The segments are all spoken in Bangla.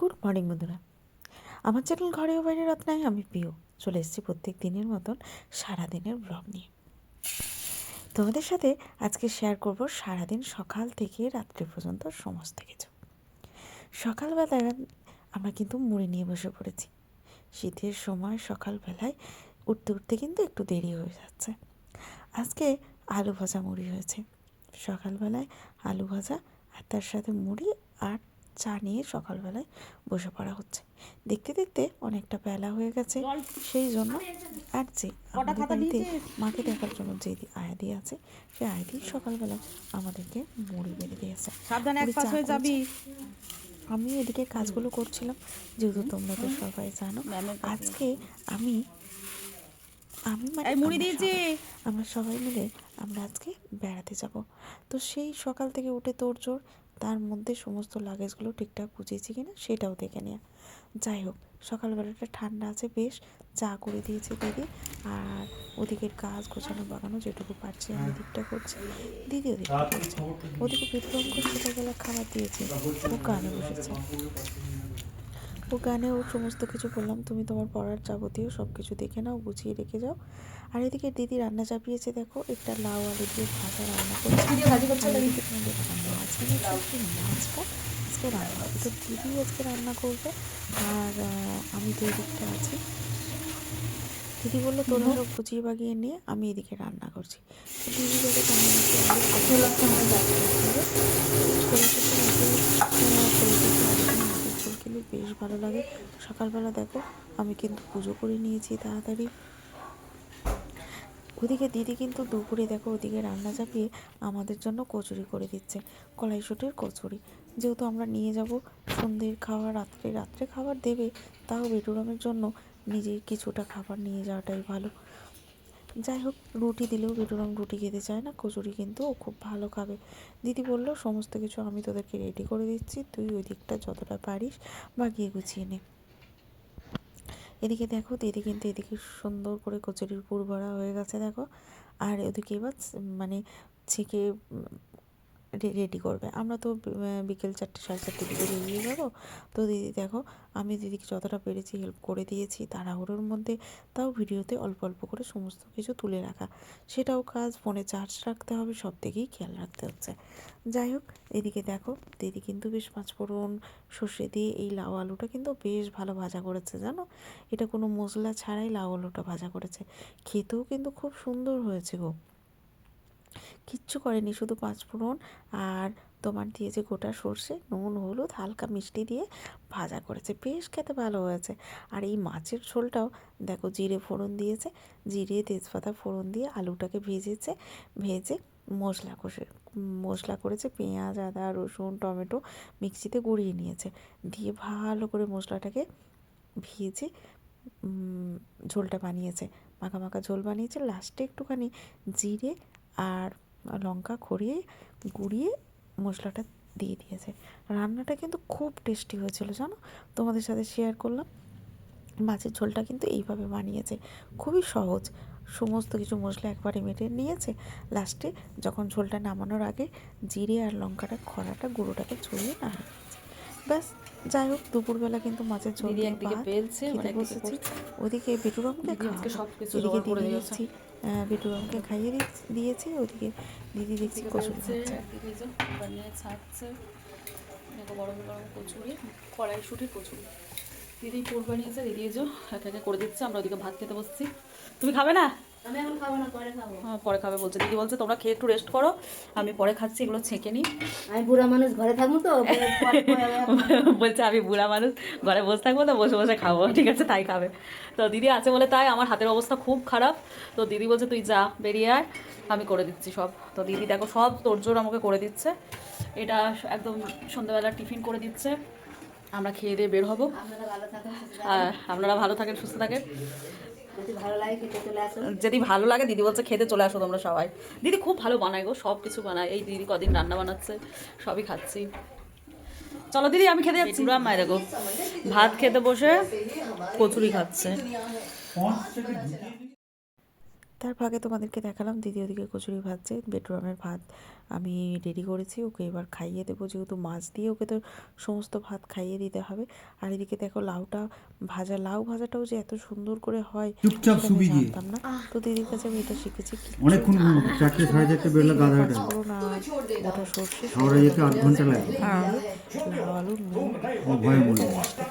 গুড মর্নিং বন্ধুরা। আমার চ্যানেল ঘরেও বাইরে রত্নায় আমি প্রিয়। চলে এসেছি প্রত্যেক দিনের মতন সারাদিনের ব্লগ নিয়ে। তোমাদের সাথে আজকে শেয়ার করব সারাদিন সকাল থেকে রাত্রি পর্যন্ত সমস্ত কিছু। সকালবেলায় আমরা কিন্তু মুড়ি নিয়ে বসে পড়েছি। শীতের সময় সকালবেলায় উঠতে উঠতে কিন্তু একটু দেরি হয়ে যাচ্ছে। আজকে আলু ভাজা মুড়ি হয়েছে। সকালবেলায় আলু ভাজা আর তার সাথে মুড়ি আর চা নিয়ে সকালবেলায় বসে পড়া হচ্ছে। দেখতে দেখতে অনেকটা বেলা হয়ে গেছে। সেই জন্য আর যে আমাদের বাড়িতে মাকে দেখার জন্য যে আয়াদি আছে সে আয়াদি সকালবেলা আমাদেরকে মুড়ি বেড়ে দিয়েছে। আমি এদিকে কাজগুলো করছিলাম যেহেতু তোমরা তো সবাই জানো আজকে আমি আমি মানে মুড়ি আমরা দিয়েছি। সবাই- আমরা সবাই মিলে আমরা আজকে বেড়াতে যাব। তো সেই সকাল থেকে উঠে তোড়জোড় তার মধ্যে সমস্ত লাগেজগুলো ঠিকঠাক বুঝিয়েছি কিনা সেটাও দেখে নেওয়া যাই হোক সকালবেলাটা ঠান্ডা আছে বেশ চা করে দিয়েছে দিদি। আর ওদিকের গাছ গোছানো বাগানো যেটুকু পারছি আমি দিকটা করছি। দিদি ওদিকটা করছে। ওদিকে বিক্রমকে সকালবেলা খাবার দিয়েছে ও কানে বসেছে। ও গানে ও সমস্ত কিছু বললাম। তুমি তোমার পড়ার যাবতীয় সব কিছু দেখে নাও গুছিয়ে রেখে যাও। আর এদিকে দিদি রান্না চাপিয়েছে দেখো একটা লাউ আলু দিয়ে ভাজা রান্না করছে। মাছটা আজকে রান্না তো দিদি আজকে রান্না করবে আর আমি তো এদিকটা আছি। দিদি বলল তোরা সব গুছিয়ে বাগিয়ে নিয়ে আমি এদিকে রান্না করছি। দিদি দেখে কেমন হচ্ছে বেশ ভালো লাগে। সকালবেলা দেখো, আমি কিন্তু পুজো করে নিয়েছি তাড়াতাড়ি। ওদিকে দিদি কিন্তু দুপুরে দেখো, ওদিকে রান্না চাপিয়ে আমাদের জন্য কচুরি করে দিচ্ছে। কড়াইশুটির কচুরি। যেহেতু আমরা নিয়ে যাব, সন্ধ্যের খাবার রাত্রে রাত্রে খাবার দেবে, তাও বেটুরামের জন্য নিজের কিছুটা খাবার নিয়ে যাওয়াটাই ভালো। যাই হোক রুটি দিলেও বেটুরাম রুটি খেতে চায় না, কচুরি কিন্তু ও খুব ভালো খাবে। দিদি বলল, সমস্ত কিছু আমি তোদেরকে রেডি করে দিচ্ছি, তুই ওই দিকটা যতটা পারিস বা গিয়ে গুছিয়ে নে। এদিকে দেখো, দিদি কিন্তু এদিকে সুন্দর করে কচুরির পুর ভরা হয়ে গেছে, দেখো। আর ওদিকে এবার মানে ছেঁকে রেডি করবে। আমরা তো বিকেল চারটে, সাড়ে চারটে দিকে বেরিয়ে যাব। তো দিদি, দেখো, আমি দিদিকে যতটা পেরেছি হেল্প করে দিয়েছি তাড়াহুড়োর মধ্যে। তাও ভিডিওতে অল্প অল্প করে সমস্ত কিছু তুলে রাখা। সেটাও কাজ, ফোনে চার্জ রাখতে হবে, সব দিকেই খেয়াল রাখতে হচ্ছে। যাই হোক, এদিকে দেখো, দিদি কিন্তু বেশ পাঁচফোড়ন সর্ষে দিয়ে এই লাউ আলুটা কিন্তু বেশ ভালো ভাজা করেছে, জানো? এটা কোনো মশলা ছাড়াই লাউ আলুটা ভাজা করেছে। খেতেও কিন্তু খুব সুন্দর হয়েছে গো। কিচ্ছু করেনি, শুধু পাঁচফোড়ন আর তোমার দিয়েছে গোটা সর্ষে, নুন, হলুদ, হালকা মিষ্টি দিয়ে ভাজা করেছে। বেশ খেতে ভালো হয়েছে। আর এই মাছের ঝোলটাও দেখো জিরে ফোড়ন দিয়েছে, জিরে, তেজপাতা ফোড়ন দিয়ে আলুটাকে ভেজেছে, ভেজে মশলা কষে, মশলা করেছে পেঁয়াজ, আদা, রসুন, টমেটো মিক্সিতে গুঁড়িয়ে নিয়েছে। দিয়ে ভালো করে মশলাটাকে ভেজে ঝোলটা বানিয়েছে। মাখা মাখা ঝোল বানিয়েছে। লাস্টে একটুখানি জিরে আর লঙ্কা খড়িয়ে গুঁড়িয়ে মশলাটা দিয়ে দিয়েছে। রান্নাটা কিন্তু খুব টেস্টি হয়েছিল জানো? তোমাদের সাথে শেয়ার করলাম। মাছের ঝোলটা কিন্তু এইভাবে বানিয়েছে। খুবই সহজ। সমস্ত কিছু মশলা একবারে মেটে নিয়েছে। লাস্টে যখন ঝোলটা নামানোর আগে জিরে আর লঙ্কাটা খড়াটা গুঁড়োটাকে ছড়িয়ে নামিয়ে দিয়েছে। ব্যাস যাই হোক দুপুরবেলা কিন্তু মাছের ঝোল দিয়ে ভাত খেতে মানে বসেছি। ওদিকে দিদি আজকে এদিকে করে দেখছি খাইয়ে দিয়েছি ওদিকে দিদি দেখছি কচুরি খাচ্ছে। ছাড়ছে। দেখো গরম গরম কচুরি কড়াইশুটির কচুরি। দিদি কোরবানি আছে দিদি এজো এক করে দিচ্ছে আমরা ওদিকে ভাত খেতে বসছি। তুমি খাবে না? হ্যাঁ পরে খাবে বলছে। দিদি বলছে তোমরা খেয়ে একটু রেস্ট করো। আমি পরে খাচ্ছি এগুলো ছেঁকে নিই আমি বুড়া মানুষ ঘরে থাকব তো বলছে আমি বুড়া মানুষ ঘরে বসে থাকব তো বসে বসে খাব। ঠিক আছে তাই খাবে। তো দিদি আছে বলে তাই আমার হাতের অবস্থা খুব খারাপ। তো দিদি বলছে তুই যা বেরিয়ে আয় আমি করে দিচ্ছি সব। তো দিদি দেখো সব তোরজোর আমাকে করে দিচ্ছে। এটা একদম সন্ধ্যাবেলা টিফিন করে দিচ্ছে। আমরা খেয়ে দিয়ে বের হব। আর আপনারা ভালো থাকেন সুস্থ থাকেন। যদি ভালো লাগে খেতে চলে আসুন। যদি ভালো লাগে দিদি বলছে খেতে চলে আসো তোমরা সবাই। দিদি খুব ভালো বানায় গো সব কিছু বানায়। এই দিদি কদিন রান্না বানাচ্ছে সবই খাচ্ছি। চলো দিদি আমি খেতে যাচ্ছি। মায়ের গো। ভাত খেতে বসে কচুরি খাচ্ছে। তার ফাঁকে তোমাদেরকে দেখালাম দিদি ওদিকে কচুরি ভাজছে বেডরুমের ভাত আমি রেডি করেছি ওকে এবার খাইয়ে দেবো যেহেতু মাছ দিয়ে ওকে তো সমস্ত ভাত খাইয়ে দিতে হবে। আর এদিকে দেখো লাউটা ভাজা লাউ ভাজাটাও যে এত সুন্দর করে হয় চুপচাপ সুবি আমি জানতাম না। তো দিদির কাছে আমি এটা শিখেছি অনেকক্ষণ চারটে সাড়ে চারটে বেরোলো গাধাটা গোটা সর্ষে হাওড়া যেতে আধ ঘণ্টা লাগে। আলু ভয়ে।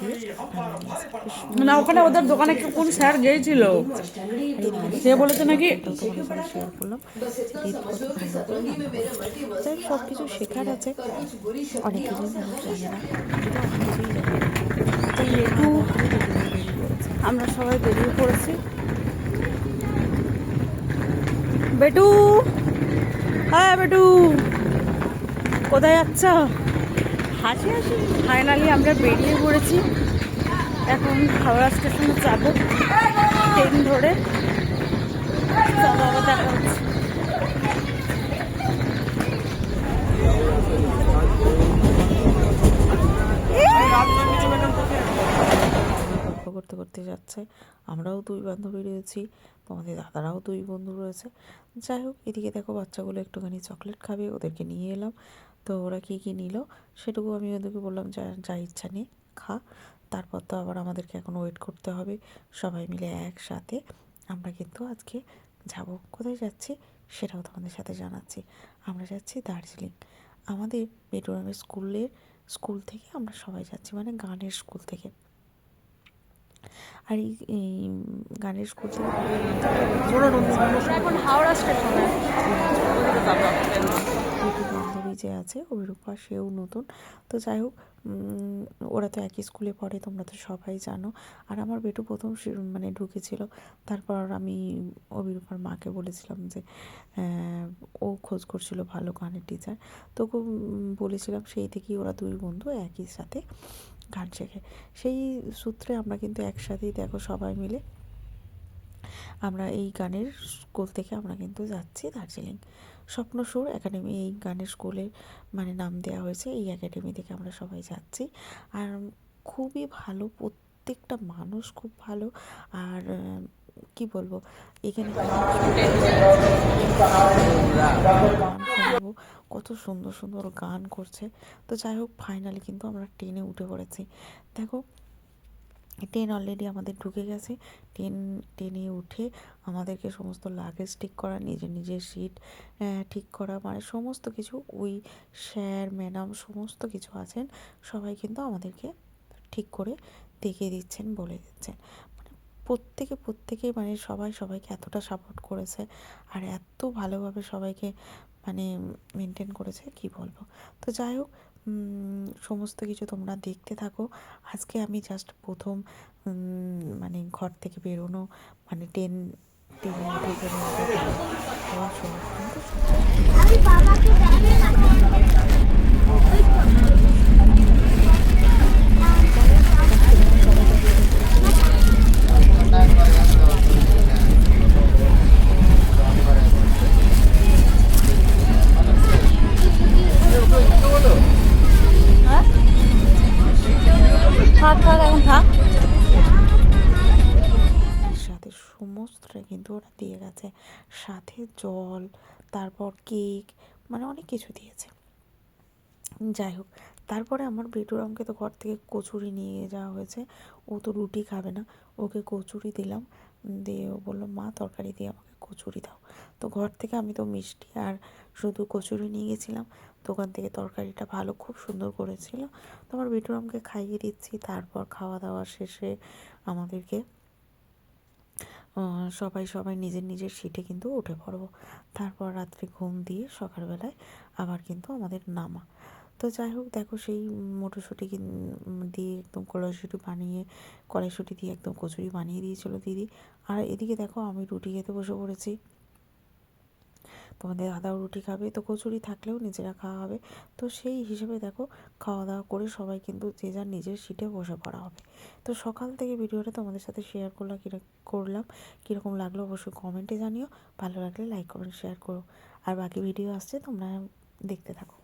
বেশ না ওখানে ওদের দোকানে কোন স্যার গিয়েছিল? সে বলেছে নাকি? শেয়ার করলাম সব কিছু শেখার আছে। অনেক জানে না। একটু আমরা সবাই বেরিয়ে পড়েছি। বেটু! হ্যাঁ বেটু! কোথায় যাচ্ছ? হাসি হাসি। ফাইনালি আমরা বেরিয়ে পড়েছি। এখন হাওড়া স্টেশনে যাব। ট্রেন ধরে। দেখা করতে করতে যাচ্ছে। আমরাও দুই বান্ধবী রয়েছি। তোমাদের দাদারাও দুই বন্ধু রয়েছে। যাই হোক, এদিকে দেখো বাচ্চাগুলো একটুখানি চকলেট খাবে, ওদেরকে নিয়ে এলাম। ওরা কী কী নিল সেটুকু আমি ওদেরকে বললাম যা যা ইচ্ছা নিয়ে খা। তারপর তো আবার আমাদেরকে এখন ওয়েট করতে হবে। সবাই মিলে একসাথে আমরা কিন্তু আজকে যাব। কোথায় যাচ্ছি সেটাও তোমাদের সাথে জানাচ্ছি। আমরা যাচ্ছি দার্জিলিং। আমাদের বেটুরামের স্কুলের স্কুল থেকে আমরা সবাই যাচ্ছি মানে গানের স্কুল থেকে। আর এই গানের স্কুল থেকে এখন হাওড়া স্টেশনে বান্ধবী যে আছে অভিরূপা সেও নতুন। তো যাই হোক ওরা তো একই স্কুলে পড়ে, তোমরা তো সবাই জানো। আর আমার বেটু প্রথম মানে ঢুকেছিল, তারপর আমি অভিরূপার মাকে বলেছিলাম যে ও খোঁজ করছিল ভালো গানের টিচার তো বলেছিলাম, সেই থেকেই ওরা দুই বন্ধু একই সাথে গান শেখে। সেই সূত্রে আমরা কিন্তু একসাথেই দেখো সবাই মিলে, আমরা এই গানের স্কুল থেকে আমরা কিন্তু যাচ্ছি দার্জিলিং। স্বপ্ন সুর একাডেমি এই গানের স্কুলের মানে নাম দেওয়া হয়েছে। এই একাডেমি থেকে আমরা সবাই যাচ্ছি। আর খুবই ভালো, প্রত্যেকটা মানুষ খুব ভালো। আর কি বলব? এখানে কত সুন্দর সুন্দর গান করছে। তো যাই হোক ফাইনালি কিন্তু আমরা ট্রেনে উঠে পড়েছি। দেখো ট্রেন অলরেডি আমাদের ঢুকে গেছে। ট্রেন ট্রেনে উঠে আমাদেরকে সমস্ত লাগেজ ঠিক করা, নিজের নিজের সিট ঠিক করা মানে সমস্ত কিছু ওই স্যার ম্যাডাম সমস্ত কিছু আছেন, সবাই কিন্তু আমাদেরকে ঠিক করে দেখিয়ে দিচ্ছেন, বলে দিচ্ছেন। মানে প্রত্যেকে প্রত্যেকে মানে সবাই সবাইকে এতটা সাপোর্ট করেছে আর এত ভালোভাবে সবাইকে মানে মেনটেন করেছে, কি বলব? তো যাই হোক সমস্ত কিছু তোমরা দেখতে থাকো। আজকে আমি জাস্ট প্রথম মানে ঘর থেকে বেরোনো মানে ট্রেন ট্রেনে থাক সাথে সমস্তটা কিন্তু ওরা দিয়ে গেছে। সাথে জল, তারপর কেক মানে অনেক কিছু দিয়েছে। যাই হোক, তারপরে আমার বেটুরামকে তো ঘর থেকে কচুরি নিয়ে যাওয়া হয়েছে। ও তো রুটি খাবে না। ওকে কচুরি দিলাম। দিয়ে ও বলল, মা, তরকারি দিয়ে আমাকে কচুরি দাও। তো ঘর থেকে আমি তো মিষ্টি আর শুধু কচুরি নিয়ে গেছিলাম। দোকান থেকে তরকারিটা ভালো, খুব সুন্দর করেছিল। তো আমার বেটুরামকে খাইয়ে দিচ্ছি, তারপর খাওয়া দাওয়া শেষে আমাদেরকে সবাই সবাই নিজের নিজের সিটে কিন্তু উঠে পড়ব। তারপর রাত্রে ঘুম দিয়ে সকালবেলায় আবার কিন্তু আমাদের নামা। তো যাই হোক, দেখো সেই মটরশুঁটি দিয়ে একদম কড়াইশুঁটি বানিয়ে, কড়াইশুঁটি দিয়ে একদম কচুরি বানিয়ে দিয়েছিল দিদি। আর এদিকে দেখো আমি রুটি খেতে বসে পড়েছি। তোমাদের দাদাও রুটি খাবে, তো কচুরি থাকলেও নিজেরা খাওয়া হবে। তো সেই হিসেবে দেখো খাওয়া দাওয়া করে সবাই কিন্তু যে যার নিজের সিটে বসে পড়া হবে। তো সকাল থেকে ভিডিওটা তোমাদের সাথে শেয়ার করলাম কীরকম করলাম। কীরকম লাগল অবশ্যই কমেন্টে জানিও, ভালো লাগলে লাইক কমেন্ট শেয়ার করো। আর বাকি ভিডিও আসছে, তোমরা দেখতে থাকো।